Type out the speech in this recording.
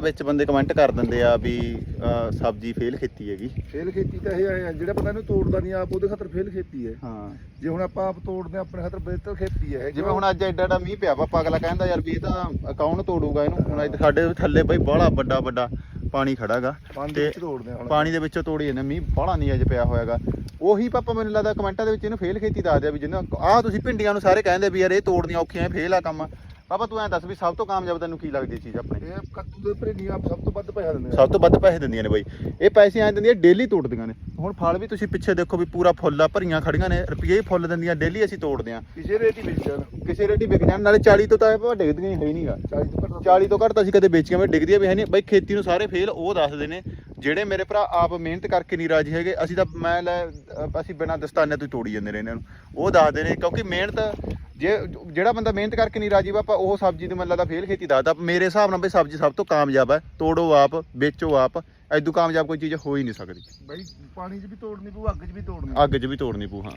ਵਿੱਚ ਬੰਦੇ ਕਮੈਂਟ ਕਰ ਦਿੰਦੇ ਆ ਵੀ ਅਹ, ਸਬਜ਼ੀ ਫੇਲ ਖੇਤੀ ਹੈਗੀ। ਫੇਲ ਖੇਤੀ ਤਾਂ ਇਹ ਹੈ ਜਿਹੜਾ ਬੰਦਾ ਇਹਨੂੰ ਤੋੜਦਾ ਨਹੀਂ ਆਪ ਉਹਦੇ ਖਾਤਰ ਫੇਲ ਖੇਤੀ ਹੈ। ਹਾਂ। ਜੇ ਹੁਣ ਆਪਾਂ ਆਪ ਤੋੜਦੇ ਹਾਂ, ਆਪਣੇ ਖਾਤਰ ਬਿਹਤਰ ਖੇਤੀ ਹੈ ਜਿਵੇਂ ਹੁਣ ਅੱਜ ਐਡਾ ਐਡਾ ਮੀਂਹ ਪਿਆ ਵਾ ਅਗਲਾ ਕਹਿੰਦਾ ਯਾਰ ਵੀ ਇਹ ਤਾਂ ਕੌਣ ਤੋੜੂਗਾ ਇਹਨੂੰ। ਹੁਣ ਇੱਥੇ ਸਾਡੇ ਥੱਲੇ ਬਈ ਬਾਹਲਾ ਵੱਡਾ ਵੱਡਾ ਪਾਣੀ ਖੜਾਗਾ। ਪਾਣੀ ਤੇ ਦੇ ਵਿੱਚ ਤੋੜਦੇ ਹਾਂ ਹੁਣ। ਪਾਣੀ ਦੇ ਵਿੱਚੋਂ ਤੋੜੀ ਜਾਂਦੇ ਮੀਂਹ ਬਾਹਲਾ ਨਹੀਂ ਅਜੇ ਪਿਆ ਹੋਇਆਗਾ। ਉਹੀ ਪਾਪਾ ਮੈਨੂੰ ਲੱਗਦਾ ਕਮੈਂਟਾਂ ਦੇ ਵਿੱਚ ਇਹਨੂੰ ਫੇਲ ਖੇਤੀ ਦੱਸਦੇ ਆ ਵੀ ਜਿਹਨਾਂ ਆਹ ਤੁਸੀਂ ਭਿੰਡੀਆਂ ਨੂੰ ਸਾਰੇ ਕਹਿੰਦੇ ਵੀ ਯਾਰ ਇਹ ਤੋੜਨੀਆਂ ਔਖੀਆਂ ਫੇਲ ਆ ਕੰਮ। ਪਾਪਾ ਤੂੰ ਐਂ ਦੱਸ ਵੀ ਸਭ ਤੋਂ ਕਾਮਯਾਬ ਤੈਨੂੰ ਕੀ ਲੱਗਦੀ ਚੀਜ਼ ਆਪਣੇ ਇਹ ਕੱਦੂ ਦੇ ਨਹੀਂ ਆਪ ਸਭ ਤੋਂ ਵੱਧ ਪੈਸਾ ਦਿੰਦੇ ਆ। ਸਭ ਤੋਂ ਵੱਧ ਪੈਸੇ ਦਿੰਦੀਆਂ ਨੇ ਬਾਈ। ਇਹ ਪੈਸੇ ਐਂ ਦਿੰਦੀਆਂ ਡੇਲੀ ਤੋੜਦੀਆਂ ਨੇ। ਹੁਣ ਫਲ ਵੀ ਤੁਸੀਂ ਪਿੱਛੇ ਦੇਖੋ ਵੀ ਪੂਰਾ ਫੁੱਲ ਆ ਭਰੀਆਂ ਖੜੀਆਂ ਨੇ ਰੁਪਈਏ ਹੀ ਫੁੱਲ ਦਿੰਦੀਆਂ ਡੇਲੀ ਅਸੀਂ ਤੋੜਦੇ ਆ ਕਿਸੇ ਰੇਟ ਹੀ ਵੇਚ ਜਾਣ ਕਿਸੇ ਰੇਟੀ ਵਿਕ ਜਾਣ ਨਾਲੇ 40 ਤੋਂ ਤਾਂ ਇਹ ਡਿੱਗਦੀਆਂ ਹੀ ਹੈ ਹੀ ਨਹੀਂਗਾ 40 ਤੋਂ ਘੱਟ 40 ਤੋਂ ਘੱਟ ਤਾਂ ਅਸੀਂ ਕਦੇ ਵੇਚੀਆਂ ਵੀ ਡਿੱਗਦੀਆਂ ਵੀ ਹੈ ਨਹੀਂ ਬਾਈ ਖੇਤੀ ਨੂੰ ਸਾਰੇ ਫੇਲ ਉਹ ਦੱਸਦੇ ਨੇ ਜਿਹੜੇ ਮੇਰੇ ਭਰਾ ਆਪ ਮਿਹਨਤ ਕਰਕੇ ਨਹੀਂ ਰਾਜੀ ਹੈਗੇ ਅਸੀਂ ਤਾਂ ਮੈਂ ਲੈ ਅਸੀਂ ਬਿਨਾਂ ਦਸਤਾਨੇ ਤੋਂ ਤੋੜੀ ਜਾਂਦੇ ਨੇ ਇਹਨਾਂ ਨੂੰ ਉਹ ਦੱਸਦੇ ਨੇ ਕਿਉਂਕਿ ਮਿਹਨਤ ਜੇ ਜਿਹੜਾ ਬੰਦਾ ਮਿਹਨਤ ਕਰਕੇ ਨਹੀਂ ਰਾਜੀ ਬਾਪਾ ਉਹ ਸਬਜ਼ੀ ਦੀ ਮੈਨੂੰ ਲੱਗਦਾ ਫੇਲ ਖੇਤੀ ਦੱਸਦਾ ਮੇਰੇ ਹਿਸਾਬ ਨਾਲ ਬਈ ਸਬਜ਼ੀ ਸਭ ਤੋਂ ਕਾਮਯਾਬ ਹੈ ਤੋੜੋ ਆਪ ਵੇਚੋ ਆਪ ਐਦੂ ਕਾਮਯਾਬ ਕੋਈ ਚੀਜ਼ ਹੋ ਹੀ ਨਹੀਂ ਸਕਦੀ। ਬਾਈ ਪਾਣੀ 'ਚ ਵੀ ਤੋੜਨੀ ਪਊ ਅੱਗ 'ਚ ਵੀ ਤੋੜਨੀ ਅੱਗ 'ਚ ਵੀ ਤੋੜਨੀ ਪੂ ਹਾਂ।